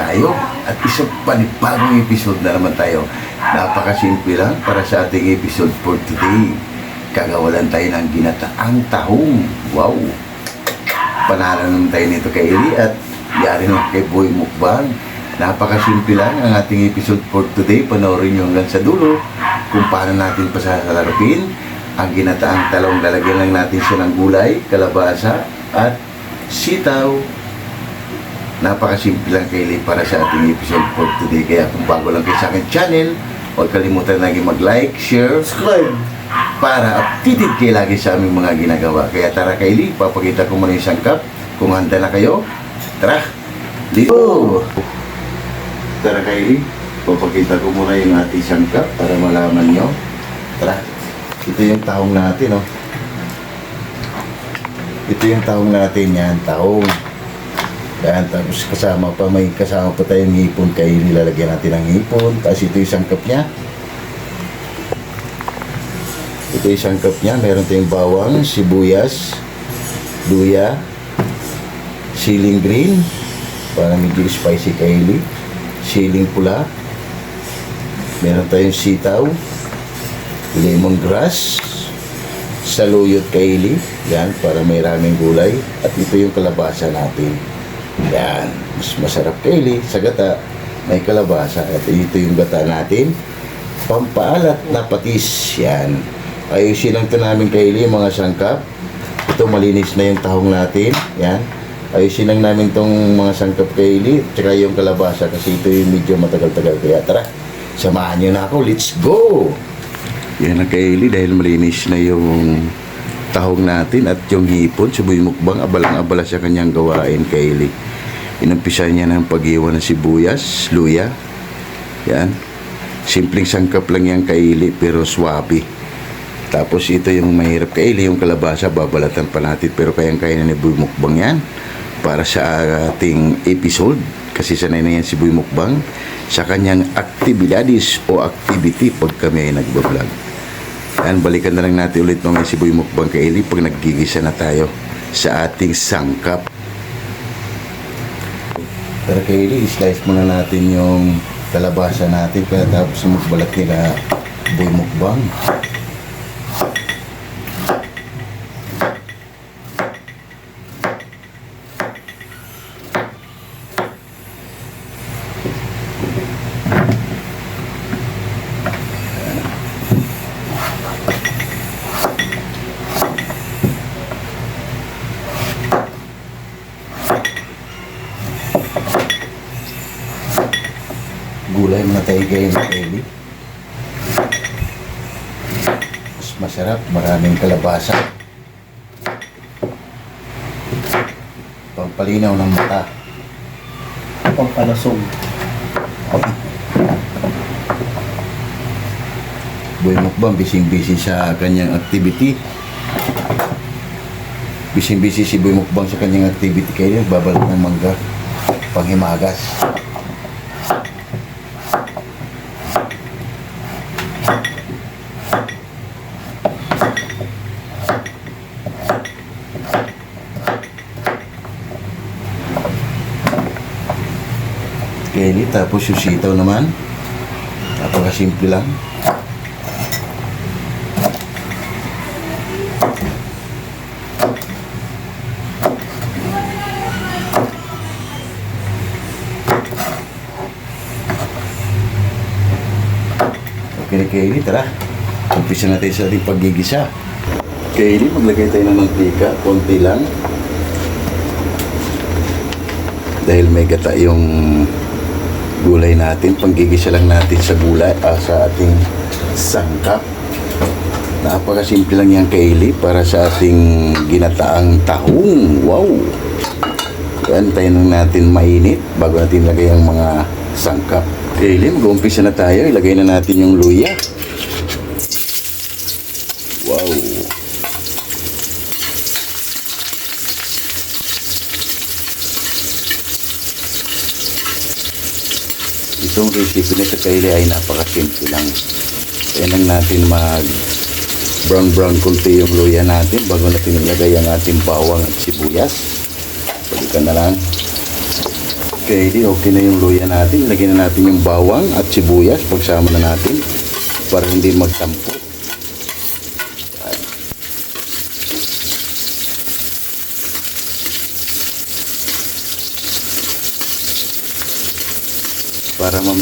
tayo at isang panibagong episode na naman tayo. Napakasimple lang para sa ating episode for today. Kagawalan tayo ng ginataang tahong. Wow! Panalo naman tayo nito kay Eli at yari naman kay Boy Mukbang. Napakasimple lang ang ating episode for today. Panoorin nyo hanggang sa dulo kung paano natin pasasalarapin ang ginataang talong. Lalagyan lang natin siya ng gulay, kalabasa at sitaw. Napakasimple lang Kaylee para sa ating episode for today. Kaya kung bago lang kayo sa akin channel, huwag kalimutan lagi mag-like, share, Subscribe. para updated kayo lagi sa aming mga ginagawa. Kaya tara Kaylee, papakita ko muna yung sangkap. Kung handa na kayo, tara! Dito! Tara Kaylee, papakita ko muna yung ating sangkap para malaman nyo. Tara! Ito yung tahong natin, oh. Ito yung tahong natin yan, tahong. Yan, tapos kasama pa, may kasama pa tayong hipon kayo nilalagyan natin ng hipon. Tapos ito yung sangkap niya. Ito yung sangkap niya. Meron tayong bawang, sibuyas, luya, siling green, para medyo spicy kaili, siling pula, meron tayong sitaw, lemongrass, saluyot kaili, yan, para may raming gulay, at ito yung kalabasa natin. Yan, mas masarap kaili sa gata, may kalabasa, at ito yung gata natin, pampaalat na patis, yan. Ayusin lang ito namin kaili, mga sangkap, ito malinis na yung tahong natin, yan. Ayusin lang namin tong mga sangkap kaili, tsaka yung kalabasa, kasi ito yung medyo matagal-tagal, kaya tara, samahan nyo na ako, let's go! Yan ang kaili dahil malinis na yung tahong natin at yung hipon, suboy mukbang, abalang-abala sa kanyang gawain kaili. Inumpisa niya ng pag-iwan ng sibuyas, luya. Yan. Simpleng sangkap lang yan kaili pero swabe. Tapos ito yung mahirap kaili, yung kalabasa, babalatan pa natin pero kayang-kaya na ni Boy Mukbang yan para sa ating episode kasi sanay na yan si Boy Mukbang sa kanyang actividades o activity pag kami ay nagbablog. Yan, balikan na lang natin ulit mamaya si Boy Mukbang kay Eli pag naggigisa na tayo sa ating sangkap. Pero kay Eli, slice muna natin yung kalabasa natin kaya tapos magbalat nila Boy Mukbang. Kayo na Eli. Mas masarap, maraming kalabasa. Pampalinaw ng mata. Pampalasog. Boy Mukbang, bising-busy sa kanyang activity. Bising-busy si Boy Mukbang sa kanyang activity kayo. Babalat ng mangga. Panghimagas. Kelly, tapos yung sitaw naman. Napakasimple lang. Okay, Kaylee, tara. Umpisa natin sa ating paggigisa. Kaylee, maglagay tayo ng mantika, konti lang. Dahil may gata yung gulay natin, panggigisa lang natin sa gulay, ah, sa ating sangkap. Napakasimple lang yan, Kaylee, para sa ating ginataang tahong. Wow! Yan, tayo natin mainit bago natin lagay ang mga sangkap. Kaylee, mag-umpisa na tayo. Ilagay na natin yung luya. Wow! Itong recipe na sa Kaylee ay napakasimple lang. Kaya lang natin mag brown brown kunti yung luya natin bago natin ilagay ang ating bawang at sibuyas. Balikan na lang. Kaili, okay na yung luya natin. Lagyan na natin yung bawang at sibuyas. Pagsama na natin para hindi magtampo.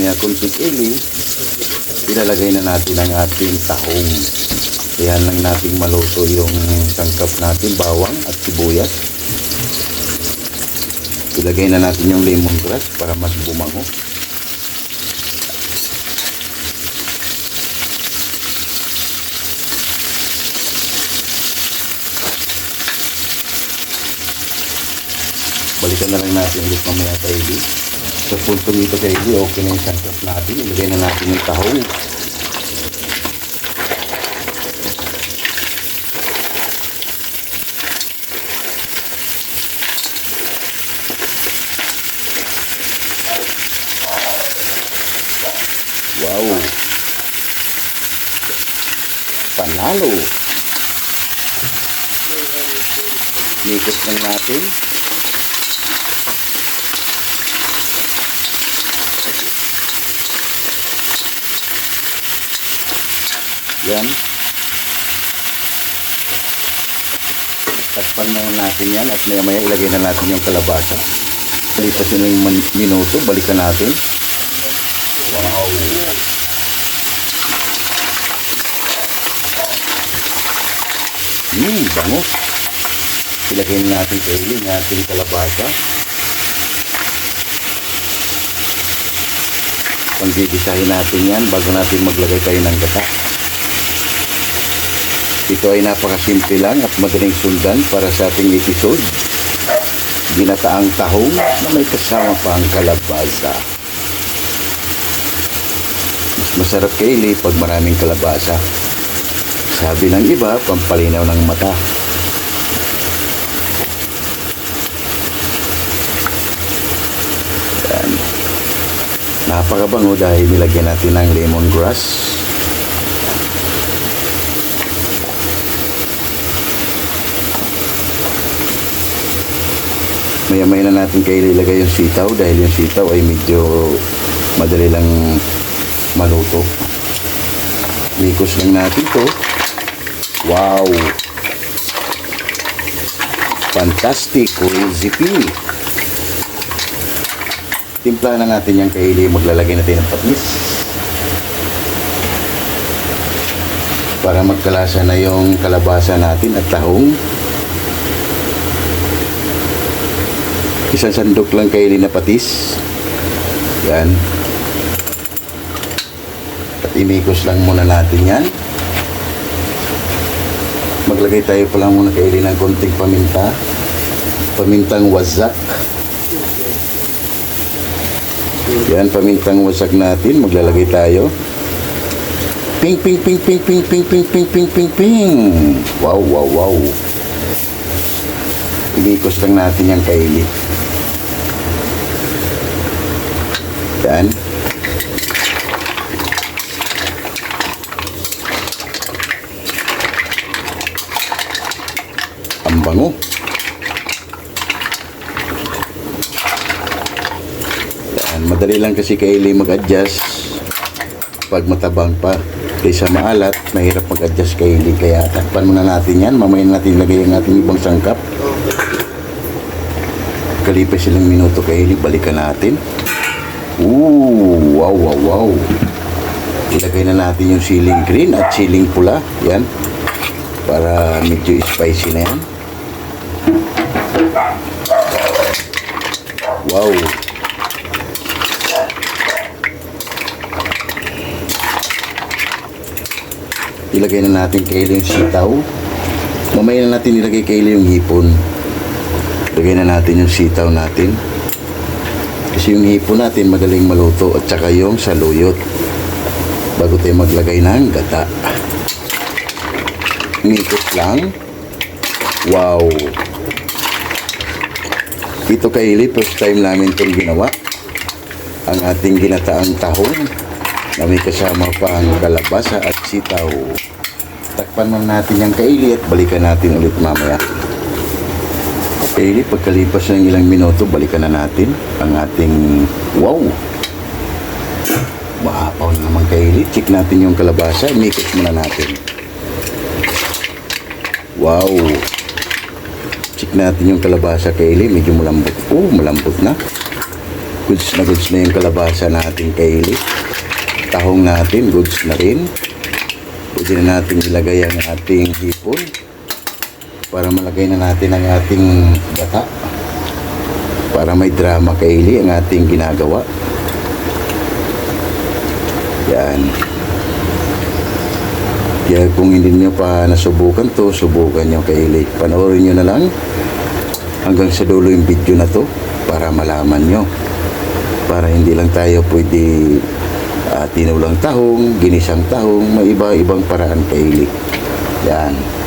Mamaya kung tikili, ilalagay na natin ang ating tahong. Kaya lang natin maluto yung sangkap natin, bawang at sibuyas. Ilagay na natin yung lemongrass para mas bumango. Balikan na lang natin ulit mamaya kay Lee. Sa puntong ito kay Lee, okay na yung sangkap natin. Ilagay na natin yung tahong. Wow! Panalo! Ikot lang natin. Yan. Takpan muna natin yan at maya maya ilagay na natin yung kalabasa. Palipas yun ng man- minuto, balikan natin. Wow! Hmm, bango. Ilagay na natin sa iling ating kalabasa. Panggigisahin natin yan bago natin maglagay tayo ng gata. Ito ay napakasimple lang at madaling sundan para sa ating episode. Ginataang tahong na may kasama pa ang kalabasa. Mas masarap kaili pag maraming kalabasa. Sabi ng iba, pampalinaw ng mata. Yan. Napakabango dahil nilagyan natin ng lemongrass. Maya-maya na natin kayo ilagay yung sitaw dahil yung sitaw ay medyo madali lang maluto. Mikos lang natin to. Wow! Fantastic recipe! Timpla na natin yung kaili. Maglalagay natin ng patis. Para magkalasa na yung kalabasa natin at tahong. Isang sandok lang kaili na patis. Yan. At imikos lang muna natin yan. Maglagay tayo pa lang muna kaili ng konting paminta. Pamintang wazak. Yan, pamintang wasak natin. Maglalagay tayo. Ping, ping, ping, ping, ping, ping, ping, ping, ping, ping, ping. Wow, wow, wow. Inikos lang natin yung kaili. Yan. Ang bango. Yan. Madali lang kasi kaili mag-adjust pag matabang pa. Kaysa maalat, mahirap mag-adjust kaili. Kaya takpan muna natin yan. Mamaya natin lagay ang ating ibang sangkap. Kalipas ilang minuto kaili, balikan natin. Ooh, wow, wow, wow. Ilagay na natin yung siling green at siling pula. Yan. Para medyo spicy na yan. Wow. Ilagay na natin kaili yung sitaw. Mamaya na natin ilagay kaili yung hipon. Ilagay na natin yung sitaw natin. Kasi yung hipon natin magaling maluto at saka yung saluyot. Bago tayo maglagay ng gata. Mikot lang. Wow. Ito kay Ili, first time namin itong ginawa. Ang ating ginataang tahong na may kasama pa ang kalabasa at sitaw. Takpan man natin yung kaili at balikan natin ulit mamaya. Kaylee, pagkalipas ng ilang minuto, balikan na natin ang ating wow. Maapaw na naman Kaylee. Check natin yung kalabasa. Imikot muna natin. Wow. Check natin yung kalabasa Kaylee. Medyo malambot. Oh, malambot na. Goods na goods na yung kalabasa natin Kaylee. Tahong natin, goods na rin. Pwede na natin ilagay ang ating hipon para malagay na natin ang ating bata. Para may drama Kaylee ang ating ginagawa. Yan. Kaya kung hindi nyo pa nasubukan to subukan nyo Kaylee panoorin nyo na lang hanggang sa dulo yung video na to para malaman nyo para hindi lang tayo pwede uh, tinulang tahong, ginisang tahong, may iba-ibang paraan Kaylee yan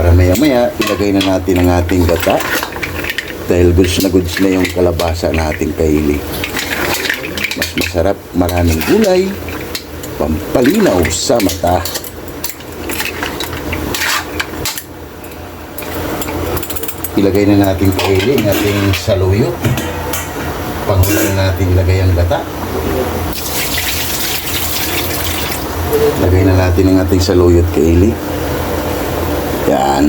para maya maya ilagay na natin ang ating gata. Dahil goods na goods na yung kalabasa natin kaili. Mas masarap maraming gulay pampalinaw sa mata. Ilagay na natin kaili ang ating saluyot panghula na natin ilagay ang gata. Lagay na natin ang ating saluyot kaili yan.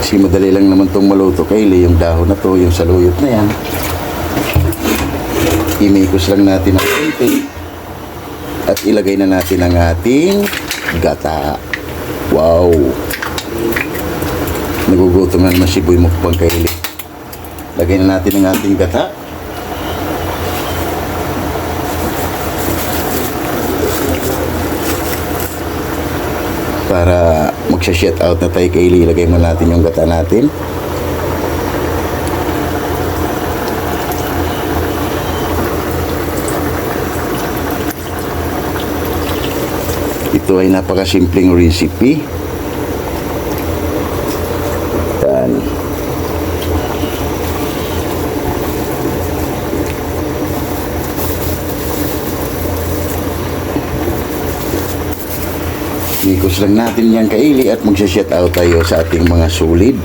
Kasi madali lang naman tong maluto Kaylee, yung dahon na to, yung saluyot na yan. Imikos lang natin ang konti. At ilagay na natin ang ating gata. Wow! Nagugutom na naman si Boy Mukbang Kaylee. Lagay na natin ang ating gata. Para magsha-shout out na tayo kay Lee. Ilagay mo natin yung gata natin. Ito ay napakasimpleng recipe. Ikos lang natin yan kaili at magsha-shout out tayo sa ating mga solid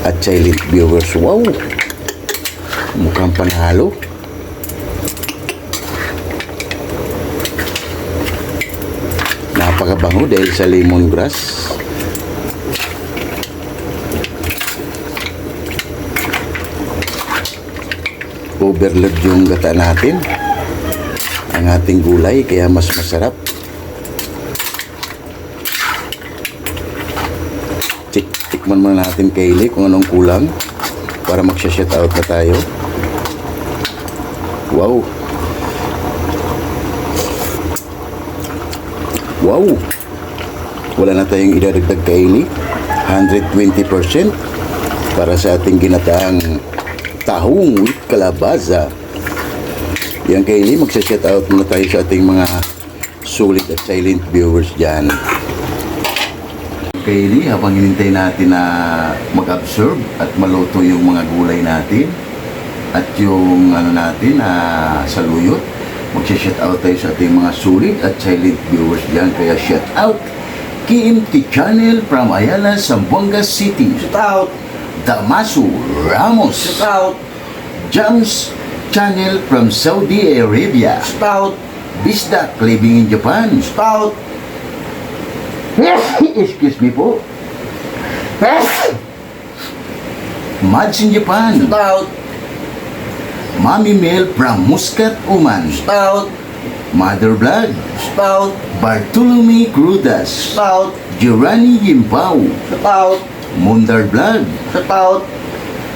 at silent viewers. Wow! Mukhang panalo. Napakabango dahil sa lemongrass. Overload yung gata natin. Ang ating gulay kaya mas masarap. Tikman muna natin Kaylee kung anong kulang para magsha-shout out na tayo. Wow. Wow. Wala na tayong idadagdag Kaylee. 120% para sa ating ginataang tahong with kalabaza. Yan Kaylee, magsha-shout out muna tayo sa ating mga sulit at silent viewers dyan. Kaylee, habang hinintay natin na mag-absorb at maluto yung mga gulay natin at yung ano natin na saluyot, magsha-shout out tayo sa ating mga sulit at silent viewers dyan. Kaya shout out KMT Channel from Ayala, Zamboanga City. Shout out! Damaso Ramos. Shout out! Jams Channel from Saudi Arabia. Shout out! Bisdak living in Japan. Shout out! Excuse me po. Mads in Japan. Shout out! Mami Mel from Muscat, Oman. Shout out! Mother Blood. Shout out! Bartolome Crudas. Shout out! Giovanni Gimpao. Shout out! Mundar Blood. Shout out!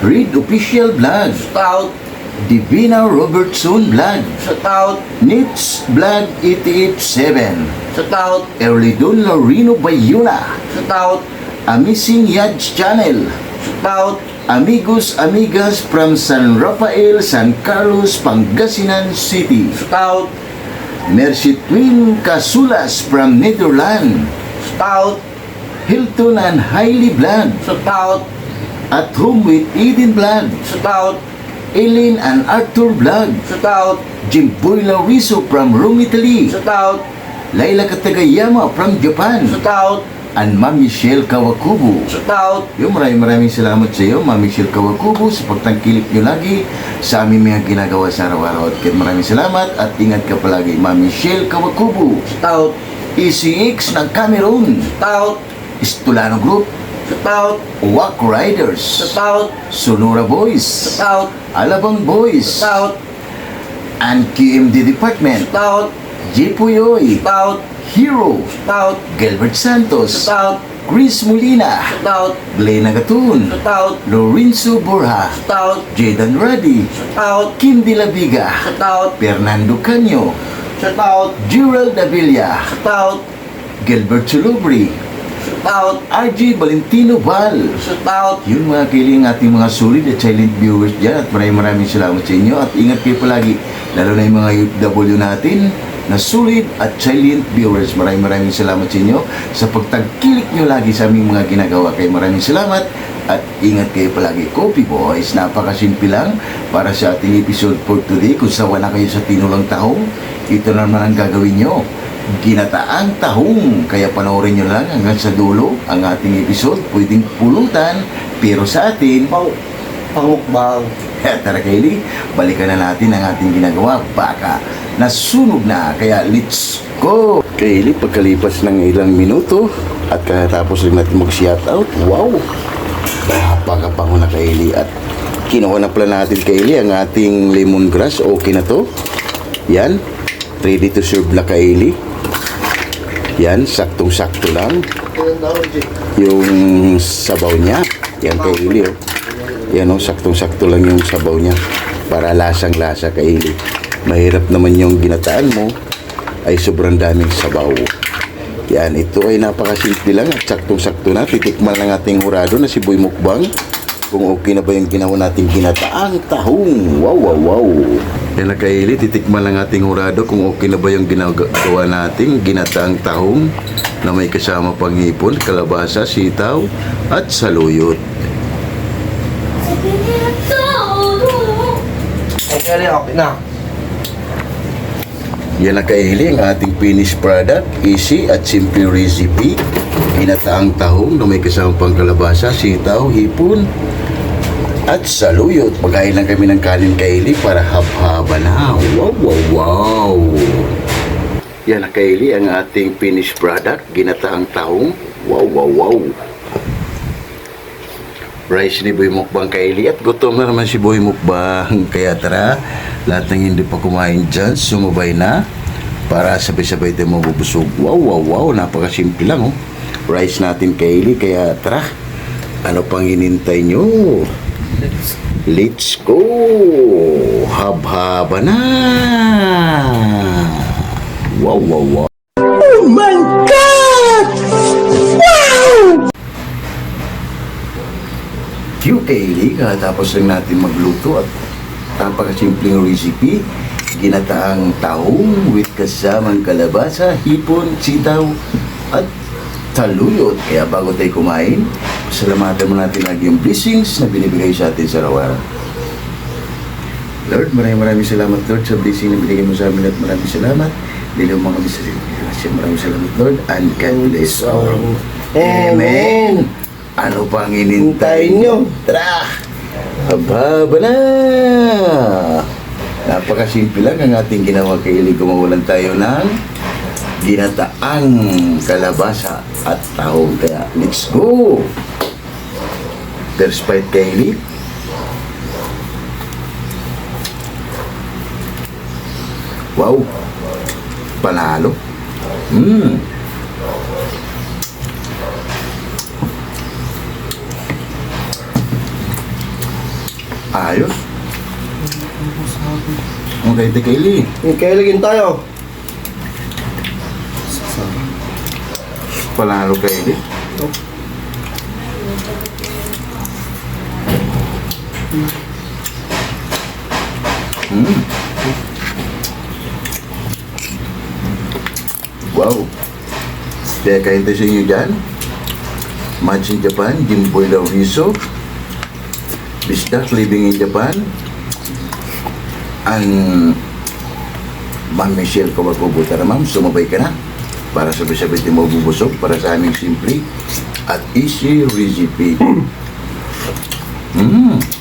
Reed Official Blood. Shout out! Divina Robertson Blood. Shout out! Nits Blood 887. Shout out! Erlidon Lorino Bayuna. Shout out! Amazing Yads Channel. Shout out! Amigos Amigas from San Rafael, San Carlos, Pangasinan City. Shout out! Mercy Twin Casulas from Netherlands. Shout out! Hilton and Hailey Blood. Shout out! At home with Eden Blood. Shout out! Eileen and Arthur Blood. Shout out! Jimboy Lauriso from Rome, Italy. Shout out! Laila Katagayama from Japan. Shout out! and Ma'am Michelle Kawakubo. Shout out. Yung maraming maraming salamat sa iyo, Ma'am Michelle Kawakubo, sa pagtangkilik nyo lagi sa aming mga ginagawa sa araw-araw. At kaya maraming salamat at ingat ka palagi, Ma'am Michelle Kawakubo. Shout out. ECX ng Cameroon, Shout out. Estulano Group, Shout out. Wack Riders, Shout out. Sonora Boys, Shout out. Alabang Boys, Shout out. and QMD Department. Jipuyoy, Shout out. Hero, Shout out. Gilbert Santos, Shout out. Chris Molina, Shout out. Glenn Agatun, Shout out. Lorenzo Borja, Shout out. Jaden Ruddy, Shout out. Kim De La Viga. Fernando Canyo, Shout out. Gerald Davila, Shout out. Gilbert Sulubri, Shout out. RG Valentino Val. Shout out. Yun mga kiling ating mga solid at silent viewers dyan at maraming maraming salamat sa inyo at ingat kayo palagi lalo na yung mga UW natin na solid at silent viewers. Maraming maraming salamat sa inyo sa pagtagkilik nyo lagi sa aming mga ginagawa. Kaya maraming salamat at ingat kayo palagi. Copy Boys, napakasimple lang para sa ating episode for today. Kung sawa na kayo sa tinulang tahong, ito naman ang gagawin nyo ginataang tahong. Kaya panoorin nyo lang hanggang sa dulo ang ating episode. Pwedeng pulutan, pero sa atin, Pang pangmukbang. kaya tara Kaylee, balikan na natin ang ating ginagawa. Baka nasunog na, kaya let's go! Kaylee, pagkalipas ng ilang minuto at katapos rin natin mag-shoutout, wow! Napakapango na Kaylee at kinuha na pala natin Kaylee ang ating lemongrass. Okay na to. Yan. Ready to serve na Kaylee. Yan, saktong-sakto lang yung sabaw niya. Yan kay Ili, oh. Yan, oh, saktong-sakto lang yung sabaw niya. Para lasang-lasa kay Ili. Mahirap naman yung ginataan mo ay sobrang daming sabaw. Yan, ito ay napakasimple lang at saktong-sakto na. Titikman lang ating hurado na si Boy Mukbang kung okay na ba yung ginawa nating ginataang tahong. Wow, wow, wow. Yan na titikman lang ating hurado kung okay na ba yung ginagawa nating ginataang tahong na may kasama pang hipon, kalabasa, sitaw, at saluyot. Ay, kaya okay na. Yan ang kahiling ating finished product, easy at simple recipe. Ginataang tahong na may kasama pang kalabasa, sitaw, hipon, at saluyot. Pagkain lang kami ng kanin kaili para hab-haba na. Wow, wow, wow! Yan ang kaili ang ating finished product, ginataang tahong. Wow, wow, wow! Rice ni Boy Mukbang kaili at gutom na naman si Boy Mukbang. Kaya tara, lahat ng hindi pa kumain dyan, sumabay na para sabay-sabay tayo mabubusog. Wow, wow, wow, napakasimple lang oh. Rice natin kaili, kaya tara, ano pang inintay nyo? Let's go! Hab-haba na! Wow, wow, wow! QK, tapos lang natin magluto at napakasimpleng recipe. Ginataang tahong with kasamang kalabasa, hipon, sitaw, at taluyot. Kaya bago tayo kumain, pasalamatan mo natin lagi yung blessings na binibigay sa atin sa araw-araw. Lord, maraming maraming salamat Lord sa blessing na binigay mo sa amin at maraming salamat. Diliw mo kami sa Kasi maraming salamat Lord and God bless all. Amen. Ano pang inintay nyo? Tara! Ababa na! Napakasimple lang ang ating ginawa kay Ili. Gumawalan tayo ng ginataang kalabasa at tahong. Kaya, let's go! First bite kay Ili. Wow! Panalo. Mmm! Ayos. Okay, Tekeli. Kaya lagyan tayo. Panalo kay Eli. Mm. Wow. Kaya kahintay sa inyo dyan. Match in Japan, Jimboy Lauriso. Bisdak living in Japan. Ang Ma'am Michelle Kawakubo. Tara ma'am, sumabay ka na. para sabi-sabi di mabubusog para sa aming simple at easy recipe. Mm.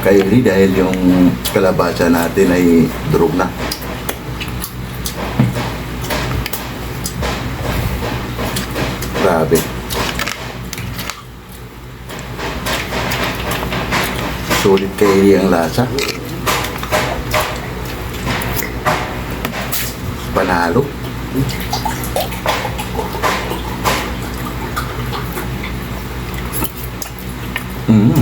Rin dahil yung kalabasa natin ay durog na. Grabe. Sulit kayo ang lasa. Panalo. Mm.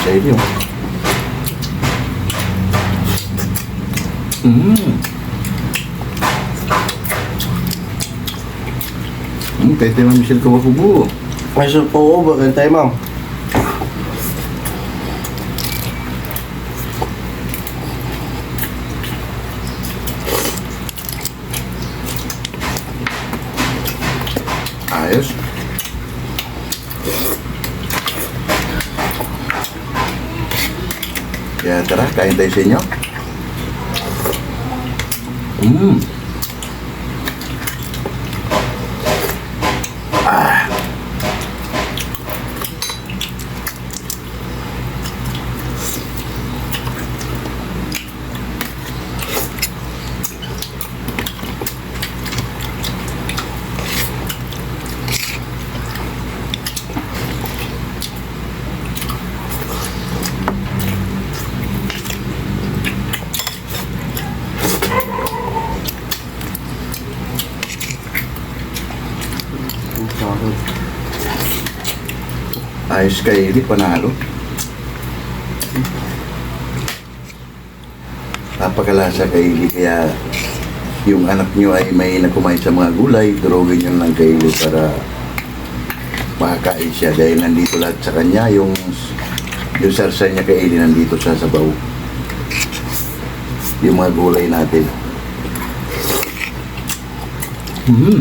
Sa inyo. Mm. Kahit naman Michelle soup po ko. Bakit tayo, ma'am? Ayos. Kaya tara, kain tayo sa inyo. Mm. Ah. Ayos kay Eli, panalo. Napakalasa kay Eli, kaya yung anak nyo ay may nakumain sa mga gulay, durugin nyo lang kay Eli para makakain siya dahil nandito lahat sa kanya, yung yung sarsa niya kay Eli nandito sa sabaw. Yung mga gulay natin. Mm.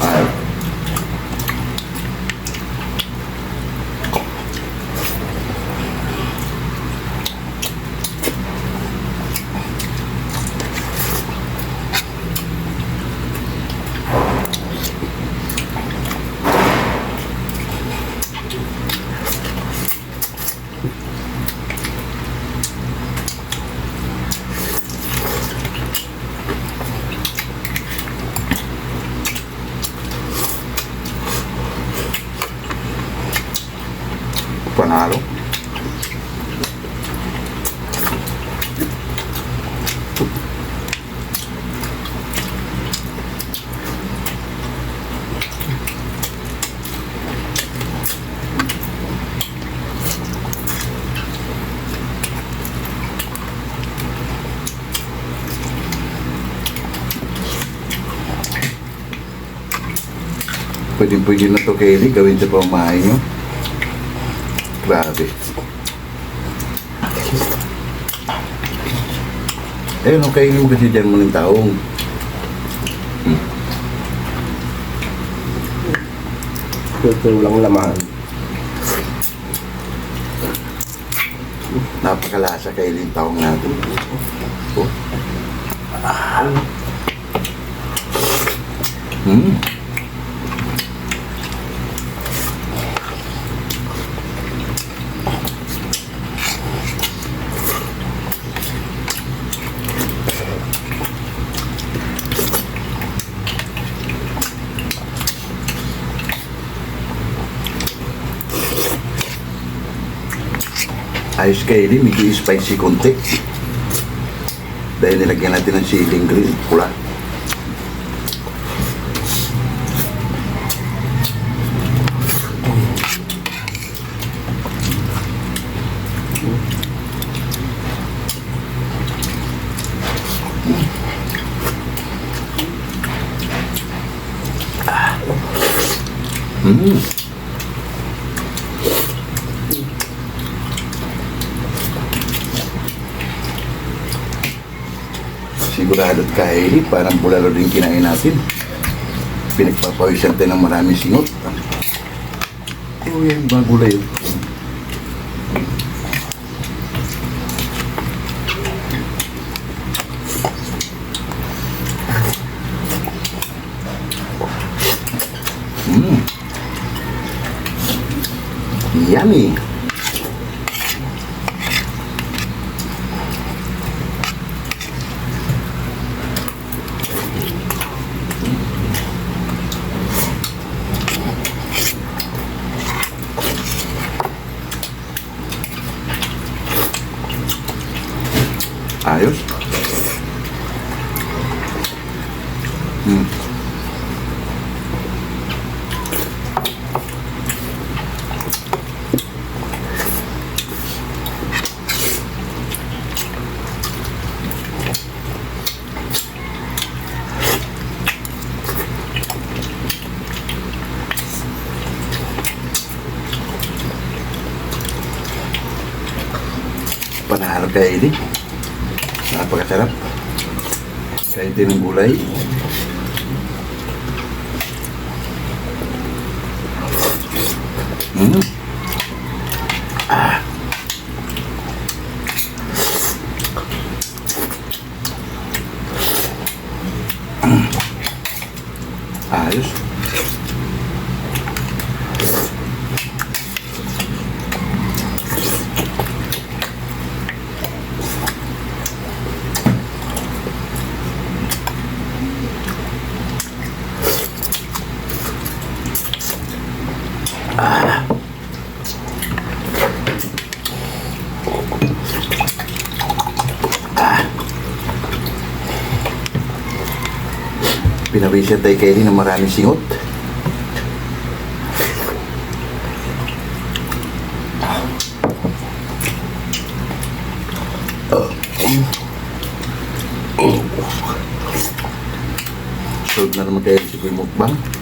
Ay. Panalo. Pwede pwede na to Kelly, gawin sa pamahay nyo. Grabe. Eh, no, kainin mo kasi dyan mo ng taong. Ito lang laman. Napakalasa yung taong natin. Oh. Hmm. Ayos kayo din, medyo spicy konti. Dahil nilagyan natin ng siling green, pula. Mm. Sigurado at kahili, parang bulalo din kinain natin. Pinagpapawisan tayo ng maraming singot. Eh, yung mga gulay. oh. Mm. Yummy. Ayos. Hmm. Panalo kayo ini. Napakasarap. Kahit din ng gulay. Mm. Ah. Mm. Ayos. Pinawisan tayo kayo ng maraming singot. Solve na naman kayo si Kuy Mukbang.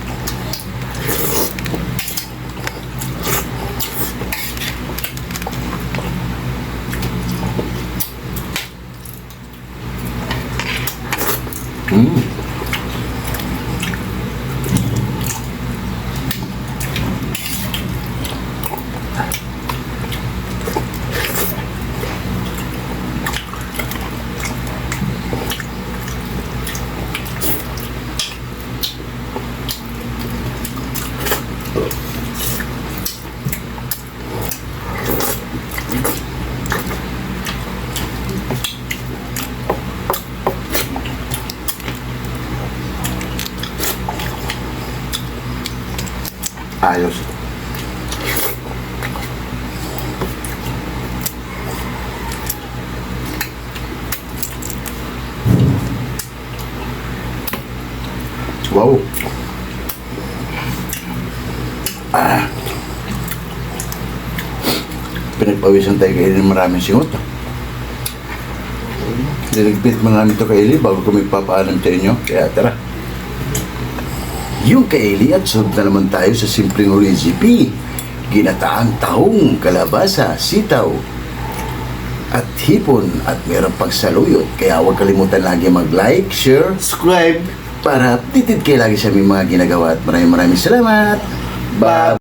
Ayos. Wow. Ah. Pinagpawisan tayo ng maraming singot. Niligpit mo namin ito kay Eli bago kami papaalam sa inyo. Kaya tara. Yung kaili at sunod na naman tayo sa simpleng recipe. Ginataang tahong, kalabasa, sitaw, at hipon at meron pang saluyot. Kaya huwag kalimutan lagi mag-like, share, Subscribe. para updated kayo lagi sa aming mga ginagawa at maraming maraming salamat. Bye!